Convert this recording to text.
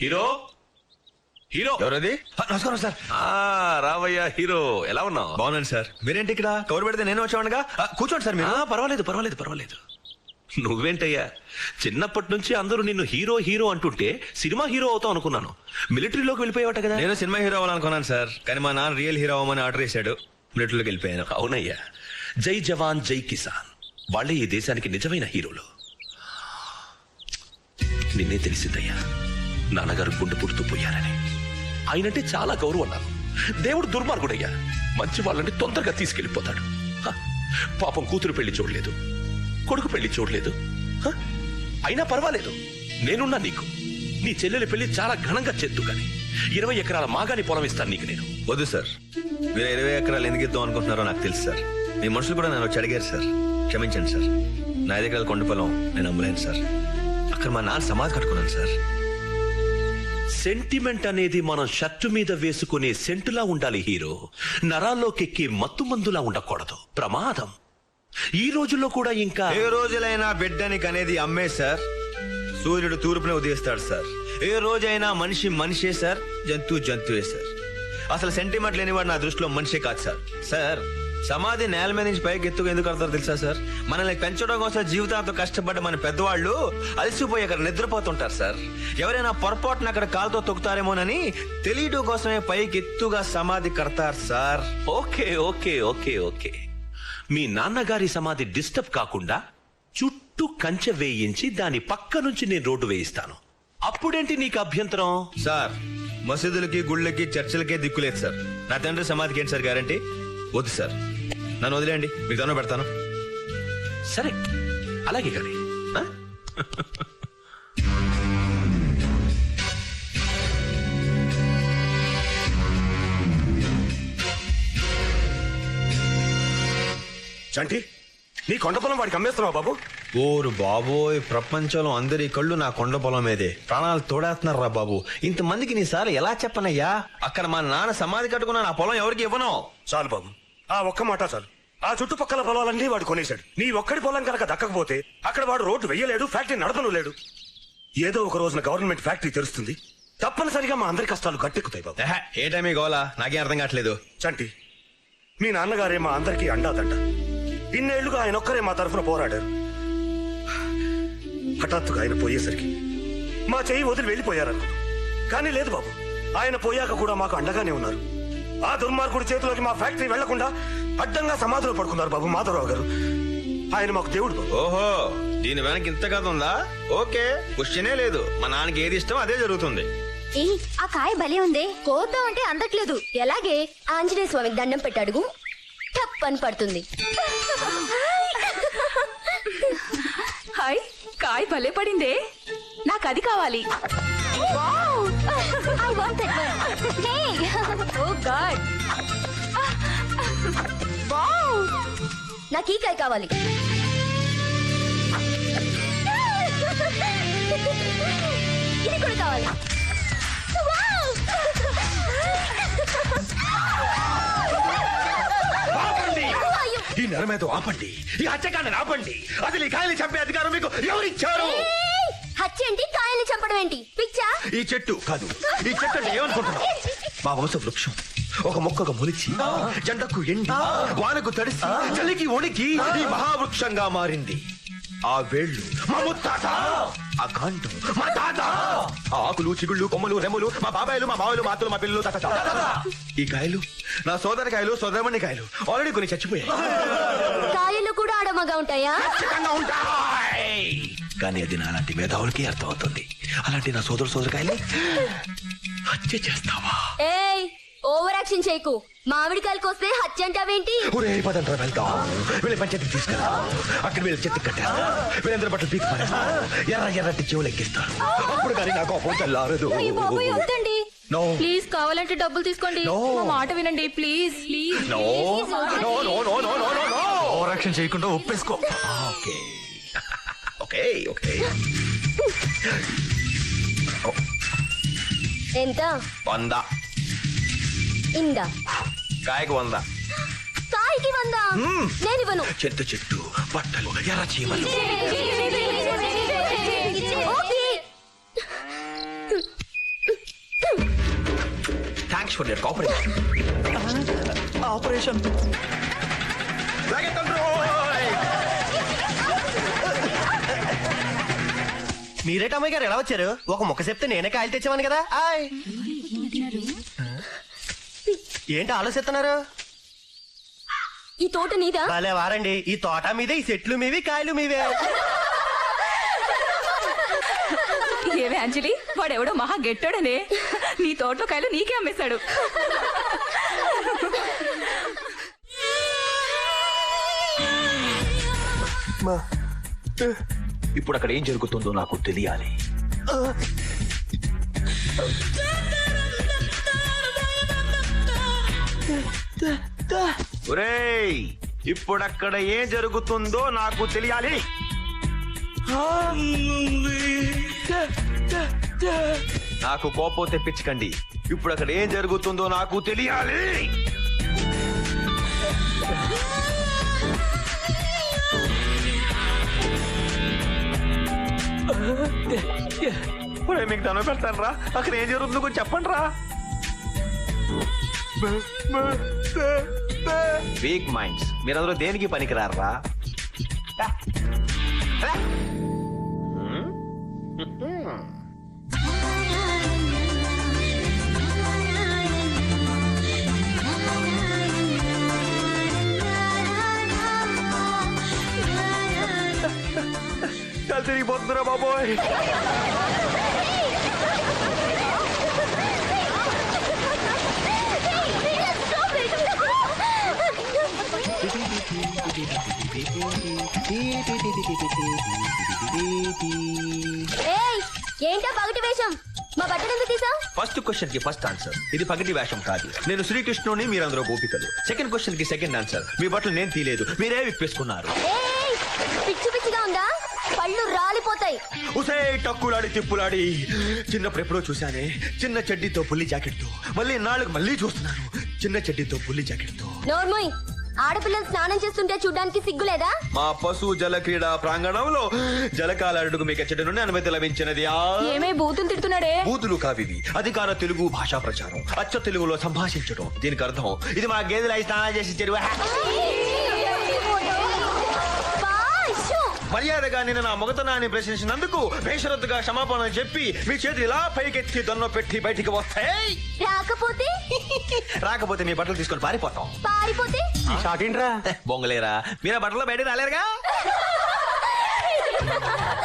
Hero? Hero? ఎవరది? నమస్కారం sir. రావయ్యా హీరో. ఎలా ఉన్నావు? బాగున్నాను సార్. మీరేంటి ఇక్కడ? కవర్ పెడితే నేను వచ్చామనగా ఆ, కూర్చోండి సార్ మీరు. పర్వాలేదు పర్వాలేదు పర్వాలేదు. నువ్వేంటయ్యా? చిన్నప్పటి నుంచి అందరూ నిన్ను హీరో హీరో అంటుంటే సినిమా హీరో అవుతావు అనుకున్నాను. మిలిటరీలోకి వెళ్ళిపోయావట కదా? నేను సినిమా హీరో అవ్వాలనుకున్నాను సార్. కానీ మా నాన్న రియల్ హీరో అవ్వమని ఆర్డర్ చేశాడు మిలిటరీలోకి వెళ్ళిపోయాను. అవునయ్యా. జై జవాన్ జై కిసాన్. వాళ్ళే ఈ దేశానికి నిజమైన హీరోలు. నిన్నే తెలిసిందయ్యా. నాన్నగారు గుండె పుడుతూ పోయారని. ఆయనంటే చాలా గౌరవం నాకు దేవుడు దుర్మార్గుడయ్యా. మంచి వాళ్ళని తొందరగా తీసుకెళ్ళిపోతాడు పాపం కూతురు పెళ్ళి చూడలేదు. కొడుకు పెళ్ళి చూడలేదు. అయినా పర్వాలేదు. నేనున్నా నీకు. నీ చెల్లెలి పెళ్ళి చాలా ఘనంగా చేద్దు కానీ ఇరవై ఎకరాల మాగాని పొలం ఇస్తాను నీకు నేను. వద్దు సార్. మీరు ఇరవై ఎకరాలు ఎందుకు ఇద్దాం అనుకుంటున్నారో నాకు తెలుసు సార్. మీ మనుషులు కూడా నన్ను వచ్చి అడిగారు సార్. క్షమించండి సార్. నా ఐదు ఎకరాల కొండ పొలం నేను అమ్మలేను సార్. అక్కడ మా నాన్న సమాధి కట్టుకున్నాను సార్. సెంటిమెంట్ అనేది మనం షర్టు మీద వేసుకునే సెంటులా ఉండాలి హీరో. నరాల్లోకెక్కి మత్తు మందులా ఉండకూడదు. ప్రమాదం. ఈ రోజుల్లో కూడా ఇంకా ఏ రోజులైనా బిడ్డని కనేది అమ్మే సార్. సూర్యుడు తూర్పునే ఉదయిస్తాడు సార్. ఏ రోజైనా మనిషి మనిషే సార్. జంతువు జంతువే సార్. అసలు సెంటిమెంట్ లేనివాడు నా దృష్టిలో మనిషే కాదు సార్. సార్ సమాధి నేల మీద నుంచి పైకి ఎత్తుకు ఎందుకు కడతారో తెలుసా సార్? మనల్ని పెంచడం కోసం జీవితాంతో కష్టపడ్డ మన పెద్దవాళ్ళు అలసిపోయి అక్కడ నిద్రపోతుంటారు సార్. ఎవరైనా పొరపాటున అక్కడ కాలుతో తొక్కుతారేమోనని తెలియడం కోసమే పైకి ఎత్తుగా సమాధి కడతారు sir. Okay okay okay okay. మీ నాన్నగారి సమాధి డిస్టర్బ్ కాకుండా చుట్టూ కంచె వేయించి దాని పక్క నుంచి నేను రోడ్డు వేయిస్తాను. అప్పుడేంటి నీకు అభ్యంతరం? సార్ మసీదులకి గుళ్ళకి చర్చిలకే దిక్కులేదు సార్. నా తండ్రి సమాధికి ఏంటి సార్ గ్యారంటీ? వద్దు సార్. నన్ను వదిలేండి మీకు దండం పెడతాను. సరే. అలాగే కానీ ఆ? చంటి నీ కొండ పొలం వాడికి అమ్మేస్తున్నావు బాబు? ఓరు బాబోయ్ ప్రపంచంలో అందరి కళ్ళు నా కొండ పొలం మీదే. ప్రాణాలు తోడేస్తున్నారా బాబు. ఇంతమందికి నీ సార్ ఎలా చెప్పనయ్యా? అక్కడ మా నాన్న సమాధి కట్టుకున్న నా పొలం ఎవరికి ఇవ్వను? చాలు బాబు. ఆ ఒక్క మాట చాలు. ఆ చుట్టుపక్కల పొలాలన్నీ వాడు కొనేశాడు. నీ ఒక్కడి పొలం కనుక దక్కకపోతే అక్కడ వాడు రోడ్డు వెయ్యలేడు ఫ్యాక్టరీ నడపను లేడు ఏదో ఒక రోజున గవర్నమెంట్ ఫ్యాక్టరీ తెరుస్తుంది. తప్పనిసరిగా మా అందరి కష్టాలు గట్టెక్కుతాయి బాబు. ఏహే, ఏటమి గోలా? నాకేం అర్థం కావట్లేదు. చంటి మీ నాన్నగారే మా అందరికీ అండాదంట. ఇన్నేళ్ళుగా ఆయన ఒక్కరే మా తరఫున పోరాడారు. హఠాత్తుగా ఆయన పోయేసరికి మా చెయ్యి వదిలి వెళ్ళిపోయారనుకున్నాం కానీ లేదు బాబు ఆయన పోయాక కూడా మాకు అండగానే ఉన్నారు. ఆ దుర్మార్గుడి చేతిలోకి మా ఫ్యాక్టరీ వెళ్ళకుండా అడ్డంగా సమాధిలో పడుకున్నారు బాబు మాధవరావు గారు. ఆయన మాకు దేవుడు బాబు. ఓహో దీని వెనక ఇంత కథ ఉందా? ఓకే క్వశ్చనే లేదు. మా నాన్నకి ఏది ఇష్టం అదే జరుగుతుంది. ఏ ఆ కాయ భలే ఉందే. కోద్దాం అంటే అందట్లేదు. ఎలాగే? ఆంజనేయ స్వామికి దండం పెట్టాడుగు. టప్ అని పడుతుంది. హాయ్ కాయ భలే పడిందే. నాకు అది కావాలి. నాకు ఈ కాయ కావాలి. ఇది కూడా కావాలి? Wow! అయ్యో. ఈ నెరమేత ఆపండి. ఈ హత్యకాండని ఆపండి. అసలు ఈ కాయలు చంపే అధికారం మీకు ఎవరిచ్చారు! హత్య ఏంటి కాయల్ని చంపడం ఏంటి? పిచ్చా? ఈ చెట్టు కాదు ఈ చెట్టు అంటే ఏమనుకుంటున్నావు? మా వంశ వృక్షం. ఒక మొక్కగా మొలిచి జెండకు ఎండి వానకు తడిసి చలికి వణికి ఈ మహావృక్షంగా మారింది. ఆ వేళ్ళు మా ముత్తాత ఆ. కాండం మా తాత. ఆ. ఆకులు చిగుళ్ళు కొమ్మలు రెమ్మలు మా బాబాయిలు మా మావలు మా అత్తలు మా పిల్లలు తాత. ఈ కాయలు నా సోదర కాయలు సోదరమణి కాయలు ఆల్రెడీ కొన్ని చచ్చిపోయాయి. కాయలు కూడా ఆడమగా ఉంటాయా? ఖచ్చితంగా ఉంటాయి. కానీ అది నా అలాంటి మేధావులకి అర్థమవుతుంది. అలాంటి నా సోదర సోదరకాయలు హత్య చేస్తావా? ఏయ్ ఓవర్ యాక్షన్ చేయకు. మామిడికాయలకు వస్తే హత్య అంటావేంటి? ఒరే వీళ్ళ పంచాయతీ తీసుకెళ్దా అక్కడ వీళ్ళ చెత్త కట్టా వీళ్ళందరూ బట్టలు ఎర్ర ఎర్రటి చెవులు ఎక్కిస్తా. అప్పుడు కానీ నాకు వద్దండి. ప్లీజ్ కావాలంటే డబ్బులు తీసుకోండి. మాట వినండి. Please please No. చేయకుండా ఒప్పేసుకో. ఎంత? వందా. ఇందా. కాయకు వంద? కాయకి వందా? నేను ఇవ్వను. చెట్టు చెట్టు బట్టలు ఎర్ర చీమలు. Okay. Thanks for your cooperation operation. మీరేటమ్మాయి గారు ఎలా వచ్చారు? ఒక ముక్క చెప్తే నేనే కాయలు తెచ్చామని కదా. ఆయ్. ఏంటి ఆలోచిస్తున్నారు? ఈ తోట నీదా? భలే వారండి. ఈ తోట మీదే ఈ చెట్లు మీవి కాయలు మీవే. ఏమే అంజలి వాడెవడో మహా గెట్టాడనే. నీ తోటలో కాయలు నీకే అమ్మేశాడు. ఇప్పుడు అక్కడ ఏం జరుగుతుందో నాకు తెలియాలి. ఒరేయ్ ఇప్పుడు అక్కడ ఏం జరుగుతుందో నాకు తెలియాలి. నాకు కోపం తెప్పించకండి. ఇప్పుడు అక్కడ ఏం జరుగుతుందో నాకు తెలియాలి. మీకు దండం పెడతాను రా అక్కడ ఏం జరుగుతుందో కొంచెం చెప్పండి రా వీక్ మైండ్స్ మీరందరూ దేనికి పనికిరారా తిరిగిపోతుందిరా బాబోయ్. ఏయ్ ఏంటా పగటి వేషం? మా బట్టలు ఎందుకు తీసావు? ఫస్ట్ క్వశ్చన్కి ఫస్ట్ ఆన్సర్ ఇది పగటి వేషం కాదు. నేను శ్రీకృష్ణుని మీరందరూ గోపికలు. సెకండ్ క్వశ్చన్కి సెకండ్ ఆన్సర్ మీ బట్టలు నేను తీలేదు. మీరే విప్పేసుకున్నారు. ఏయ్ పిచ్చి పిచ్చిగా ఉందా? పళ్ళు రాలిపోతాయి. ఉసే టక్కులాడి తిప్పులాడి. చిన్నప్పుడు ఎప్పుడో చూశానే చిన్న చెడ్డీతో పుల్లి జాకెట్తో మళ్ళీ నాలుగు మళ్ళీ చూస్తున్నాను. చిన్న చెడ్డీతో పుల్లి జాకెట్తో నోర్మోయ్. ఆడపిల్లలు స్నానం చేస్తుంటే చూడ్డానికి సిగ్గులేదా? మా పశు జల క్రీడా ప్రాంగణంలో జలకాలాడుకు మీకు ఎచ్చటి నుండి అనుమతి లభించినది. ఏమే బూతులు తిడుతున్నాడే? బూతులు కావివి. అధికార తెలుగు భాషా ప్రచారం. అచ్చ తెలుగులో సంభాషించడం దీనికి అర్థం. ఇది మా గేదెలు అయి స్నానం చేసి చెరువు. మర్యాదగా నేను నా మొగతనాన్ని ప్రశ్నించినందుకు బేషరత్తుగా క్షమాపణ చెప్పి మీ చేతులు ఇలా పైకెత్తి దొన్న పెట్టి బయటికి వస్తాయి. రాకపోతే? రాకపోతే మీ బట్టలు తీసుకొని పారిపోతాం. పారిపోతే? షార్ట్ ఏంట్రా? బొంగలేరా. మీరే బట్టలు బయట రాలేరుగా?